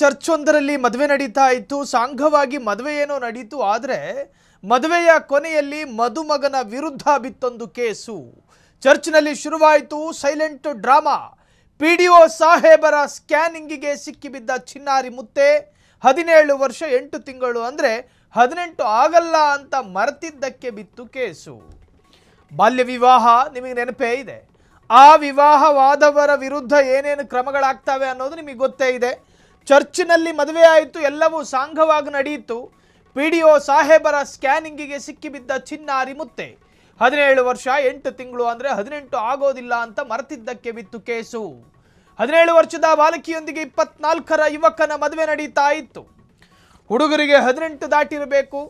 Church ಒಂದರಲ್ಲಿ ಮದುವೆ ನಡೀತಾ ಇತ್ತು. ಸಾಂಘವಾಗಿ ಮದುವೆ ಏನೋ ನಡೀತು. ಆದರೆ ಮದುವೆಯ ಕೊನೆಯಲ್ಲಿ ಮದುಮಗನ ವಿರುದ್ಧ ಬಿತ್ತೊಂದು ಕೇಸು. ಚರ್ಚ್ನಲ್ಲಿ ಶುರುವಾಯಿತು silent drama. P D O ಸಾಹೇಬರ ಸ್ಕ್ಯಾನಿಂಗಿಗೆ ಸಿಕ್ಕಿಬಿದ್ದ ಚಿನ್ನಾರಿ ಮುತ್ತೆ ಹದಿನೇಳು ವರ್ಷ ಎಂಟು ತಿಂಗಳು ಅಂದರೆ ಹದಿನೆಂಟು ಆಗಲ್ಲ ಅಂತ ಮರೆತಿದ್ದಕ್ಕೆ ಬಿತ್ತು ಕೇಸು. ಬಾಲ್ಯ ವಿವಾಹ ನಿಮಗೆ ನೆನಪೇ ಇದೆ. ಆ ವಿವಾಹವಾದವರ ವಿರುದ್ಧ ಏನೇನು ಕ್ರಮಗಳಾಗ್ತವೆ ಅನ್ನೋದು ನಿಮಗೆ ಗೊತ್ತೇ ಇದೆ. ಚರ್ಚಿನಲ್ಲಿ ಮದುವೆ ಆಯಿತು, ಎಲ್ಲವೂ ಸಾಂಘವಾಗಿ ನಡೆಯಿತು. ಪಿ ಡಿ ಒ ಸಾಹೇಬರ ಸ್ಕ್ಯಾನಿಂಗಿಗೆ ಸಿಕ್ಕಿಬಿದ್ದ ಚಿನ್ನ ಅರಿಮುತ್ತೆ ಹದಿನೇಳು ವರ್ಷ, ಎಂಟು ತಿಂಗಳು ಅಂದರೆ ಹದಿನೆಂಟು ಆಗೋದಿಲ್ಲ ಅಂತ ಮರೆತಿದ್ದಕ್ಕೆ ಬಿತ್ತು ಕೇಸು. ಹದಿನೇಳು ವರ್ಷದ ಬಾಲಕಿಯೊಂದಿಗೆ ಇಪ್ಪತ್ನಾಲ್ಕರ ಯುವಕನ ಮದುವೆ ನಡೀತಾ ಇತ್ತು. ಹುಡುಗರಿಗೆ ಹದಿನೆಂಟು ದಾಟಿರಬೇಕು.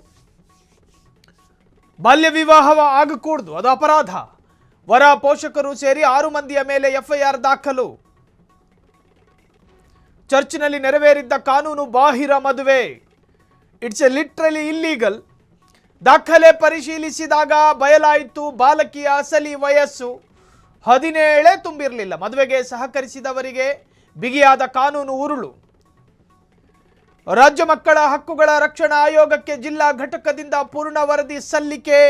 ಬಾಲ್ಯ ವಿವಾಹ ಆಗಕೂಡ್ದು, ಅದು ಅಪರಾಧ. ವರ ಪೋಷಕರು ಸೇರಿ ಆರು ಮಂದಿಯ ಮೇಲೆ ಎಫ್ಐಆರ್ ದಾಖಲು. ಚರ್ಚ್ನಲ್ಲಿ ನೆರವೇರಿದ್ದ ಕಾನೂನು ಬಾಹಿರ ಮದುವೆ. ಇಟ್ಸ್ ಎ ಲಿಟ್ರಲಿ ಇಲ್ಲೀಗಲ್ ದಾಖಲೆ ಪರಿಶೀಲಿಸಿದಾಗ ಬಯಲಾಯಿತು ಬಾಲಕಿಯ ಅಸಲಿ ವಯಸ್ಸು. ಹದಿನೇಳೇ ತುಂಬಿರಲಿಲ್ಲ. ಮದುವೆಗೆ ಸಹಕರಿಸಿದವರಿಗೆ ಬಿಗಿಯಾದ ಕಾನೂನು ಉರುಳು. ರಾಜ್ಯ ಮಕ್ಕಳ ಹಕ್ಕುಗಳ ರಕ್ಷಣಾ ಆಯೋಗಕ್ಕೆ ಜಿಲ್ಲಾ ಘಟಕದಿಂದ ಪೂರ್ಣ ವರದಿ ಸಲ್ಲಿಕೆ.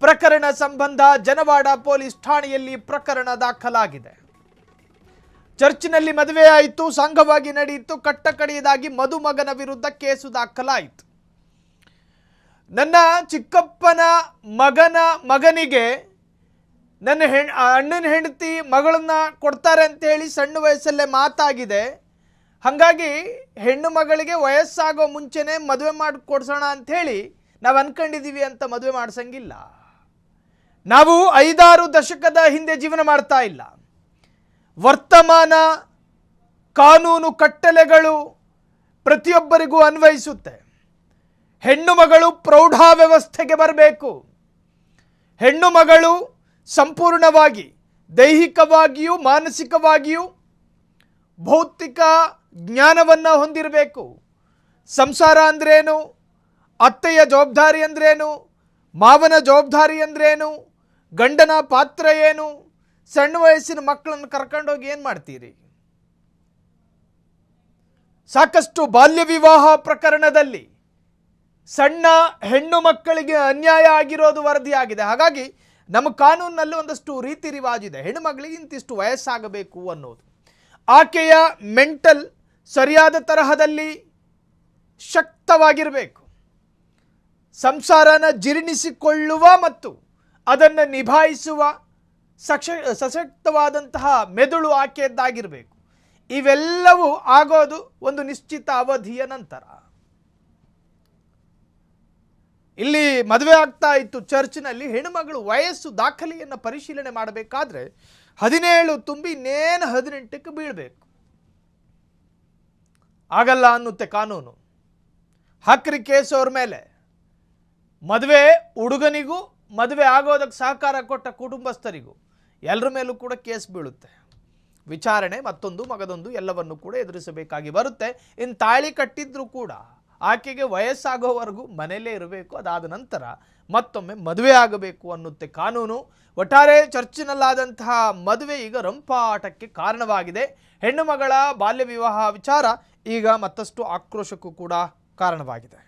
ಪ್ರಕರಣ ಸಂಬಂಧ ಜನವಾಡ ಪೊಲೀಸ್ ಠಾಣೆಯಲ್ಲಿ ಪ್ರಕರಣ ದಾಖಲಾಗಿದೆ. ಚರ್ಚಿನಲ್ಲಿ ಮದುವೆಯಾಯಿತು ಸಂಘವಾಗಿ ನಡೆಯಿತು, ಕಟ್ಟಕಡೆಯದಾಗಿ ಮದುಮಗನ ವಿರುದ್ಧ ಕೇಸು ದಾಖಲಾಯಿತು. ನನ್ನ ಚಿಕ್ಕಪ್ಪನ ಮಗನ ಮಗನಿಗೆ ನನ್ನ ಹೆಣ್ ಅಣ್ಣನ ಹೆಂಡತಿ ಮಗಳನ್ನ ಕೊಡ್ತಾರೆ ಅಂತ ಹೇಳಿ ಸಣ್ಣ ವಯಸ್ಸಲ್ಲೇ ಮಾತಾಗಿದೆ. ಹಾಗಾಗಿ ಹೆಣ್ಣು ಮಗಳಿಗೆ ವಯಸ್ಸಾಗೋ ಮುಂಚೆನೇ ಮದುವೆ ಮಾಡಿ, ಕೊಡ್ಸೋಣ ಅಂಥೇಳಿ ನಾವು ಅಂದ್ಕೊಂಡಿದ್ದೀವಿ ಅಂತ ಮದುವೆ ಮಾಡಿಸಂಗಿಲ್ಲ. ನಾವು ಐದಾರು ದಶಕದ ಹಿಂದೆ ಜೀವನ ಮಾಡ್ತಾ ಇಲ್ಲ. ವರ್ತಮಾನ, ಕಾನೂನು ಕಟ್ಟಲೆಗಳು ಪ್ರತಿಯೊಬ್ಬರಿಗೂ ಅನ್ವಯಿಸುತ್ತೆ. ಹೆಣ್ಣು ಮಗಳು ಪ್ರೌಢಾವ್ಯವಸ್ಥೆಗೆ ಬರಬೇಕು. ಹೆಣ್ಣು ಮಗಳು ಸಂಪೂರ್ಣವಾಗಿ, ದೈಹಿಕವಾಗಿಯೂ, ಮಾನಸಿಕವಾಗಿಯೂ ಭೌತಿಕ ಜ್ಞಾನವನ್ನು ಹೊಂದಿರಬೇಕು. ಸಂಸಾರ ಅಂದ್ರೇನು? ಅತ್ತೆಯ ಜವಾಬ್ದಾರಿ ಅಂದ್ರೇನು? ಮಾವನ ಜವಾಬ್ದಾರಿ ಅಂದ್ರೇನು? ಗಂಡನ ಪಾತ್ರ ಏನು? ಸಣ್ಣ ವಯಸ್ಸಿನ ಮಕ್ಕಳನ್ನು ಕರ್ಕೊಂಡೋಗಿ ಏನು ಮಾಡ್ತೀರಿ? ಸಾಕಷ್ಟು ಬಾಲ್ಯ ವಿವಾಹ ಪ್ರಕರಣದಲ್ಲಿ ಸಣ್ಣ ಹೆಣ್ಣು ಮಕ್ಕಳಿಗೆ ಅನ್ಯಾಯ ಆಗಿರೋದು ವರದಿಯಾಗಿದೆ. ಹಾಗಾಗಿ ನಮ್ಮ ಕಾನೂನಿನಲ್ಲಿ ಒಂದಷ್ಟು ರೀತಿ ರಿವಾಜಿದೆ. ಹೆಣ್ಣು ಮಗಳಿಗೆ ಇಂತಿಷ್ಟು ವಯಸ್ಸಾಗಬೇಕು ಅನ್ನೋದು. ಆಕೆಯ ಮೆಂಟಲ್ ಸರಿಯಾದ ತರಹದಲ್ಲಿ ಶಕ್ತವಾಗಿರಬೇಕು. ಸಂಸಾರನ ಜೀರ್ಣಿಸಿಕೊಳ್ಳುವ ಮತ್ತು ಅದನ್ನು ನಿಭಾಯಿಸುವ ಸಕ್ಷ, ಸಶಕ್ತವಾದಂತಹ ಮೆದುಳು ಆಕೆಯದ್ದಾಗಿರಬೇಕು ಇವೆಲ್ಲವೂ ಆಗೋದು ಒಂದು ನಿಶ್ಚಿತ ಅವಧಿಯ ನಂತರ. ಇಲ್ಲಿ ಮದುವೆ ಆಗ್ತಾ ಇತ್ತು ಚರ್ಚ್ನಲ್ಲಿ, ಹೆಣ್ಣುಮಗಳು ವಯಸ್ಸು ದಾಖಲೆಯನ್ನು ಪರಿಶೀಲನೆ ಮಾಡಬೇಕಾದ್ರೆ ಹದಿನೇಳು ತುಂಬಿ ನೇನು ಹದಿನೆಂಟಕ್ಕೆ ಬೀಳಬೇಕು. ಆಗಲ್ಲ ಅನ್ನುತ್ತೆ ಕಾನೂನು. ಹಕ್ರಿ ಕೇಸೋರ್ ಮೇಲೆ. ಮದುವೆ ಹುಡುಗನಿಗೂ ಮದುವೆ ಆಗೋದಕ್ಕೆ ಸಹಕಾರ ಕೊಟ್ಟ ಕುಟುಂಬಸ್ಥರಿಗೂ. ಎಲ್ಲರ ಮೇಲೂ ಕೂಡ ಕೇಸ್ ಬೀಳುತ್ತೆ. ವಿಚಾರಣೆ ಮತ್ತೊಂದು, ಮಗದೊಂದು ಎಲ್ಲವನ್ನು ಕೂಡ ಎದುರಿಸಬೇಕಾಗಿ ಬರುತ್ತೆ. ಇನ್ನು ತಾಳಿ ಕಟ್ಟಿದ್ರು ಕೂಡ ಆಕೆಗೆ ವಯಸ್ಸಾಗೋವರೆಗೂ ಮನೆಯಲ್ಲೇ ಇರಬೇಕು. ಅದಾದ ನಂತರ ಮತ್ತೊಮ್ಮೆ ಮದುವೆ ಆಗಬೇಕು ಅನ್ನುತ್ತೆ ಕಾನೂನು. ಒಟ್ಟಾರೆ ಚರ್ಚಿನಲ್ಲಾದಂತಹ ಮದುವೆ ಈಗ ರಂಪಾಟಕ್ಕೆ ಕಾರಣವಾಗಿದೆ. ಹೆಣ್ಣು ಮಗಳ ಬಾಲ್ಯ ವಿವಾಹ ವಿಚಾರ ಈಗ ಮತ್ತಷ್ಟು ಆಕ್ರೋಶಕ್ಕೂ ಕೂಡ ಕಾರಣವಾಗಿದೆ.